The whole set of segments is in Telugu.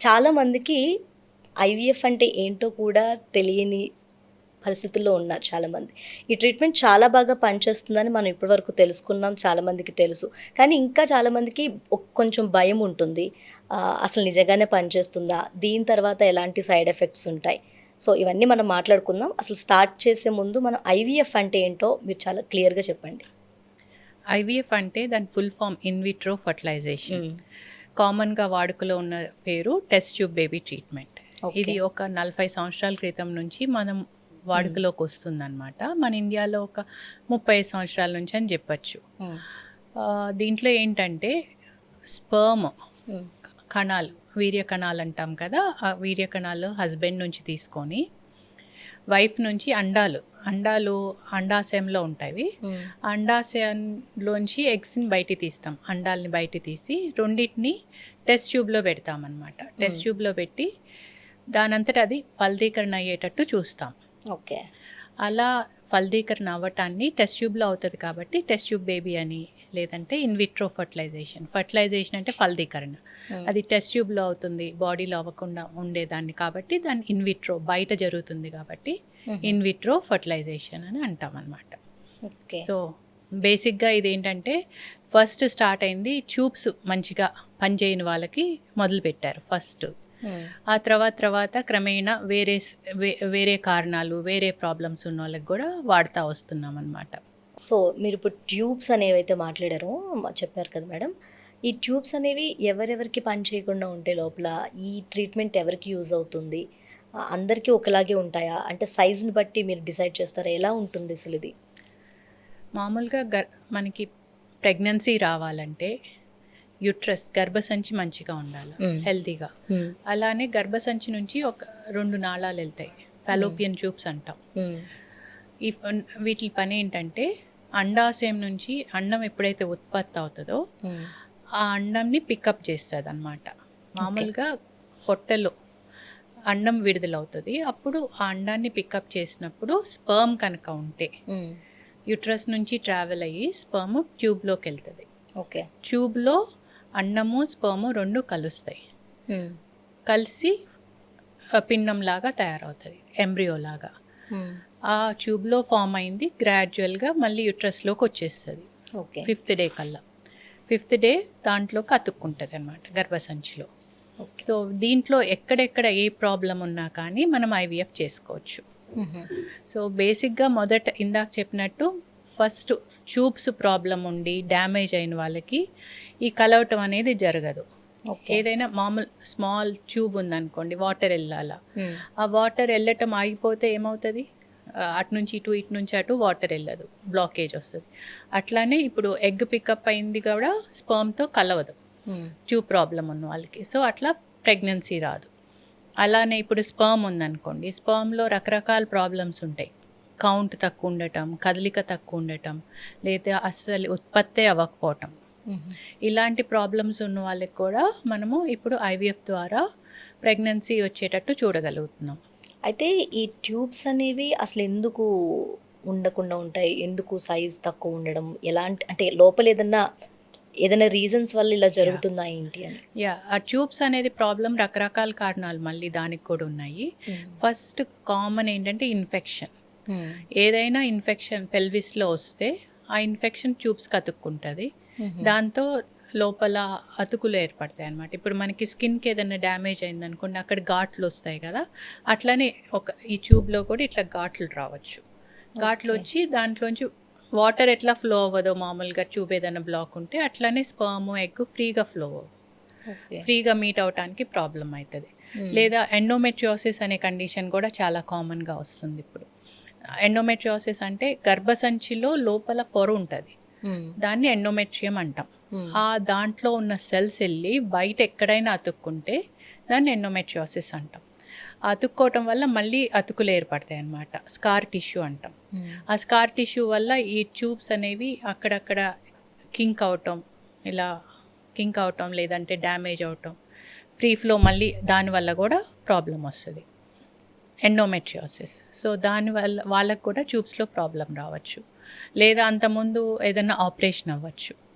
చాలా మందికి ఐవీఎఫ్ అంటే ఏంటో కూడా తెలియని పరిస్థితుల్లో ఉన్నారు చాలామంది ఈ ట్రీట్మెంట్ చాలా బాగా పనిచేస్తుందని మనం ఇప్పటివరకు తెలుసుకున్నాం చాలామందికి తెలుసు. కానీ ఇంకా చాలామందికి కొంచెం భయం ఉంటుంది. అసలు నిజంగానే పనిచేస్తుందా? దీని తర్వాత ఎలాంటి సైడ్ ఎఫెక్ట్స్ ఉంటాయి? సో ఇవన్నీ మనం మాట్లాడుకుందాం. అసలు స్టార్ట్ చేసే ముందు మనం ఐవీఎఫ్ అంటే ఏంటో మీరు చాలా క్లియర్గా చెప్పండి. ఐవీఎఫ్ అంటే దాని ఫుల్ ఫామ్ ఇన్విట్రో ఫర్టిలైజేషన్. కామన్గా వాడుకలో ఉన్న పేరు టెస్ట్ ట్యూబ్ బేబీ ట్రీట్మెంట్. ఇది ఒక నలభై సంవత్సరాల క్రితం నుంచి మనం వాడుకలోకి వస్తుందన్నమాట. మన ఇండియాలో ఒక ముప్పై సంవత్సరాల నుంచి అని చెప్పచ్చు. దీంట్లో ఏంటంటే స్పర్మ్ కణాలు వీర్య కణాలు అంటాం కదా ఆ వీర్య కణాలు హస్బెండ్ నుంచి తీసుకొని వైఫ్ నుంచి అండాలు అండాలు అండాశయంలో ఉంటాయి. అండాశయంలోంచి ఎగ్స్ని బయట తీస్తాం. అండాలని బయట తీసి రెండింటిని టెస్ట్ ట్యూబ్లో పెడతామన్నమాట. టెస్ట్ ట్యూబ్లో పెట్టి దానంతట అది ఫలదీకరణ అయ్యేటట్టు చూస్తాం. ఓకే. అలా ఫలదీకరణ అవ్వటాన్ని టెస్ట్ ట్యూబ్లో అవుతుంది కాబట్టి టెస్ట్ ట్యూబ్ బేబీ అని లేదంటే ఇన్విట్రో ఫర్టిలైజేషన్ ఫర్టిలైజేషన్ అంటే ఫలదీకరణ. అది టెస్ట్ ట్యూబ్లో అవుతుంది బాడీలో అవ్వకుండా ఉండేదాన్ని కాబట్టి దాన్ని ఇన్విట్రో బయట జరుగుతుంది కాబట్టి ఇన్విట్రో ఫర్టిలైజేషన్ అని అంటాం అనమాట సో బేసిక్గా ఇది ఏంటంటే ఫస్ట్ స్టార్ట్ అయింది ట్యూబ్స్ మంచిగా పనిచేయని వాళ్ళకి మొదలు పెట్టారు ఫస్ట్ ఆ తర్వాత తర్వాత క్రమేణా వేరే వేరే కారణాలు వేరే ప్రాబ్లమ్స్ ఉన్న వాళ్ళకి కూడా వాడుతూ వస్తున్నాం అనమాట సో మీరు ఇప్పుడు ట్యూబ్స్ అనేవి అయితే మాట్లాడారో చెప్పారు కదా మేడం. ఈ ట్యూబ్స్ అనేవి ఎవరెవరికి పని చేయకుండా ఉంటే లోపల ఈ ట్రీట్మెంట్ ఎవరికి యూజ్ అవుతుంది? అందరికీ ఒకలాగే ఉంటాయా? అంటే సైజుని బట్టి మీరు డిసైడ్ చేస్తారా? ఎలా ఉంటుంది అసలు ఇది? మామూలుగా గర్ మనకి ప్రెగ్నెన్సీ రావాలంటే యుట్రస్ గర్భసంచి మంచిగా ఉండాలి. హెల్తీగా. అలానే గర్భసంచి నుంచి ఒక రెండు నాళాలు వెళ్తాయి. ఫెలోపియన్ ట్యూబ్స్ అంటాం. ఈ వీటి పని ఏంటంటే అండాశయం నుంచి అండం ఎప్పుడైతే ఉత్పత్తి అవుతుందో ఆ అండంని పికప్ చేస్తుంది అనమాట మామూలుగా పొట్టలో అండం విడుదలవుతుంది. అప్పుడు ఆ అండాన్ని పికప్ చేసినప్పుడు స్పర్మ్ కనుక ఉంటే యుట్రస్ నుంచి ట్రావెల్ అయ్యి స్పర్మ్ ట్యూబ్లోకి వెళ్తుంది ఓకే ట్యూబ్లో అండము స్పర్మ్ రెండు కలుస్తాయి. కలిసి ఆ, పిండంలాగా తయారవుతుంది ఎంబ్రియో లాగా. ఆ ట్యూబ్లో ఫామ్ అయింది గ్రాడ్యువల్గా మళ్ళీ యుట్రస్లోకి వచ్చేస్తుంది. ఓకే. ఫిఫ్త్ డే కల్లా. ఫిఫ్త్ డే దాంట్లోకి అతుక్కుంటుంది అనమాట గర్భసంచిలో. సో దీంట్లో ఎక్కడెక్కడ ఏ ప్రాబ్లం ఉన్నా కానీ మనం ఐవీఎఫ్ చేసుకోవచ్చు. సో బేసిక్గా మొదట ఇందాక చెప్పినట్టు ఫస్ట్ ట్యూబ్స్ ప్రాబ్లం ఉండి డ్యామేజ్ అయిన వాళ్ళకి ఈ కలవటం అనేది జరగదు. ఏదైనా మామూలు స్మాల్ ట్యూబ్ ఉందనుకోండి వాటర్ వెళ్ళాలా. ఆ వాటర్ వెళ్ళటం ఆగిపోతే ఏమవుతుంది? అటు నుంచి ఇటు ఇటు నుంచి అటు వాటర్ వెళ్ళదు బ్లాకేజ్ వస్తుంది. అట్లానే ఇప్పుడు ఎగ్ పికప్ అయింది కూడా స్పర్మ్తో కలవదు. ట్యూబ్ ప్రాబ్లం ఉన్న వాళ్ళకి. సో అట్లా ప్రెగ్నెన్సీ రాదు. అలానే ఇప్పుడు స్పర్మ్ ఉందనుకోండి స్పర్మ్లో రకరకాల ప్రాబ్లమ్స్ ఉంటాయి. కౌంట్ తక్కువ ఉండటం కదలిక తక్కువ ఉండటం లేదా అసలు ఉత్పత్తే అవ్వకపోవటం. ఇలాంటి ప్రాబ్లమ్స్ ఉన్న వాళ్ళకి కూడా మనము ఇప్పుడు ఐవీఎఫ్ ద్వారా ప్రెగ్నెన్సీ వచ్చేటట్టు చూడగలుగుతున్నాం. అయితే ఈ ట్యూబ్స్ అనేవి అసలు ఎందుకు ఉండకుండా ఉంటాయి? ఎందుకు సైజ్ తక్కువ ఉండడం? ఎలాంటి అంటే లోపల ఏదన్నా ఏదైనా రీజన్స్ వల్ల ఇలా జరుగుతుందా ఏంటి అని? యా ఆ ట్యూబ్స్ అనేది ప్రాబ్లం రకరకాల కారణాలు మళ్ళీ దానికి కూడా ఉన్నాయి. ఫస్ట్ కామన్ ఏంటంటే ఇన్ఫెక్షన్ ఏదైనా ఇన్ఫెక్షన్ పెల్విస్లో వస్తే ఆ ఇన్ఫెక్షన్ ట్యూబ్స్కి అతుక్కుంటుంది దాంతో లోపల అతుకులు ఏర్పడతాయి అన్నమాట. ఇప్పుడు మనకి స్కిన్కి ఏదైనా డ్యామేజ్ అయింది అనుకోండి అక్కడ ఘాట్లు వస్తాయి కదా అట్లానే ఒక ఈ ట్యూబ్లో కూడా ఇట్లా ఘాట్లు రావచ్చు. ఘాట్లు. వచ్చి దాంట్లోంచి వాటర్ ఎట్లా ఫ్లో అవ్వదో మామూలుగా ట్యూబ్ ఏదైనా బ్లాక్ ఉంటే అట్లానే స్పర్మ్ ఎగ్ ఫ్రీగా ఫ్లో అవ్వదు ఫ్రీగా మీట్ అవడానికి ప్రాబ్లం అవుతుంది లేదా ఎండోమెట్రియోసిస్ అనే కండిషన్ కూడా చాలా కామన్గా వస్తుంది ఇప్పుడు. ఎండోమెట్రియోసిస్ అంటే గర్భసంచిలో లోపల పొర ఉంటుంది. దాన్ని ఎండోమెట్రియం అంటాం. ఆ దాంట్లో ఉన్న సెల్స్ వెళ్ళి బయట ఎక్కడైనా అతుక్కుంటే దాన్ని ఎండోమెట్రియోసిస్ అంటాం. అతుక్కోవటం వల్ల మళ్ళీ అతుకులు ఏర్పడతాయి అన్నమాట. స్కార్ టిష్యూ అంటాం. ఆ స్కార్ టిష్యూ వల్ల ఈ ట్యూబ్స్ అనేవి అక్కడక్కడ కింక్ అవటం ఇలా కింక్ అవటం లేదంటే డ్యామేజ్ అవటం ఫ్రీ ఫ్లో మళ్ళీ దానివల్ల కూడా ప్రాబ్లం వస్తుంది. ఎండోమెట్రియోసిస్ సో దానివల్ల వాళ్ళకు కూడా ట్యూబ్స్లో ప్రాబ్లం రావచ్చు. లేదా అంతకుముందు ఏదైనా ఆపరేషన్ అవ్వచ్చు.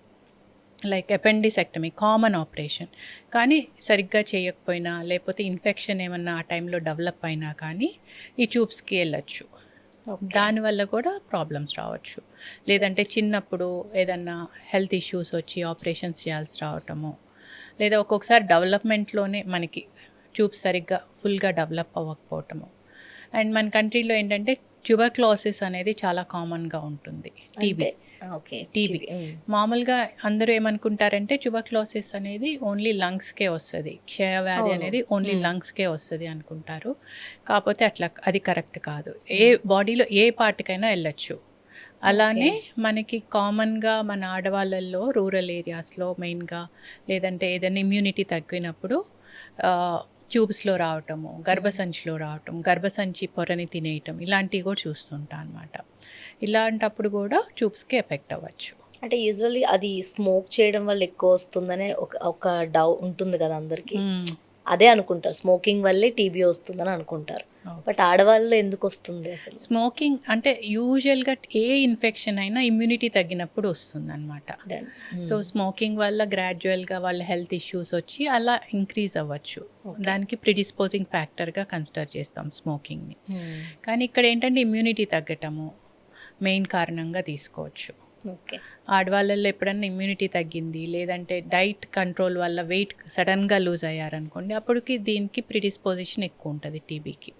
Like appendicectomy common operation. కానీ సరిగ్గా చేయకపోయినా లేకపోతే ఇన్ఫెక్షన్ ఏమన్నా ఆ టైంలో డెవలప్ అయినా కానీ ఈ ట్యూబ్స్కి వెళ్ళచ్చు. దానివల్ల కూడా ప్రాబ్లమ్స్ రావచ్చు. లేదంటే చిన్నప్పుడు ఏదన్నా హెల్త్ ఇష్యూస్ వచ్చి ఆపరేషన్స్ చేయాల్సి రావటము లేదా ఒక్కొక్కసారి డెవలప్మెంట్లోనే మనకి ట్యూబ్స్ సరిగ్గా ఫుల్గా డెవలప్ అవ్వకపోవటము. అండ్ మన కంట్రీలో ఏంటంటే ట్యూబర్క్లోసిస్ అనేది చాలా కామన్గా ఉంటుంది. టీబీ. ఓకే. TB. మామూలుగా అందరూ ఏమనుకుంటారంటే ట్యూబర్క్లోసిస్ అనేది ఓన్లీ లంగ్స్కే వస్తుంది. క్షయవ్యాధి అవును. అనేది ఓన్లీ. లంగ్స్కే వస్తుంది అనుకుంటారు. కాకపోతే అట్లా అది కరెక్ట్ కాదు. ఏ బాడీలో ఏ పార్ట్కైనా వెళ్ళచ్చు. అలానే మనకి కామన్గా మన ఆడవాళ్ళల్లో రూరల్ ఏరియాస్లో మెయిన్గా లేదంటే ఏదైనా ఇమ్యూనిటీ తగ్గినప్పుడు ట్యూబ్స్లో రావటము గర్భసంచిలో రావటం గర్భసంచి పొరని తినేయటం ఇలాంటివి కూడా చూస్తుంటాం అనమాట ఇలాంటప్పుడు కూడా ట్యూబ్స్కి ఎఫెక్ట్ అవ్వచ్చు. అంటే యూజువల్లీ అది స్మోక్ చేయడం వల్ల ఎక్కువ వస్తుందనే ఒక ఒక డౌ ఉంటుంది కదా అందరికి. అదే అనుకుంటారు. స్మోకింగ్ వల్లే టీబీ వస్తుందని అనుకుంటారు. బట్ ఆడవాళ్ళలో ఎందుకు వస్తుంది అసలు? స్మోకింగ్ అంటే యూజువల్గా ఏ ఇన్ఫెక్షన్ అయినా ఇమ్యూనిటీ తగ్గినప్పుడు వస్తుంది అనమాట సో. స్మోకింగ్ వల్ల గ్రాడ్యువల్గా వాళ్ళ హెల్త్ ఇష్యూస్ వచ్చి అలా ఇంక్రీజ్ అవ్వచ్చు. దానికి ప్రిడిస్పోజింగ్ ఫ్యాక్టర్గా కన్సిడర్ చేస్తాం స్మోకింగ్ని. కానీ ఇక్కడ ఏంటంటే ఇమ్యూనిటీ తగ్గటము మెయిన్ కారణంగా తీసుకోవచ్చు. ఆడవాళ్ళల్లో ఎప్పుడన్నా ఇమ్యూనిటీ తగ్గింది లేదంటే డైట్ కంట్రోల్ వల్ల వెయిట్ సడన్గా లూజ్ అయ్యారనుకోండి అప్పటికి దీనికి ప్రిడిస్పోజిషన్ ఎక్కువ ఉంటుంది టీబీకి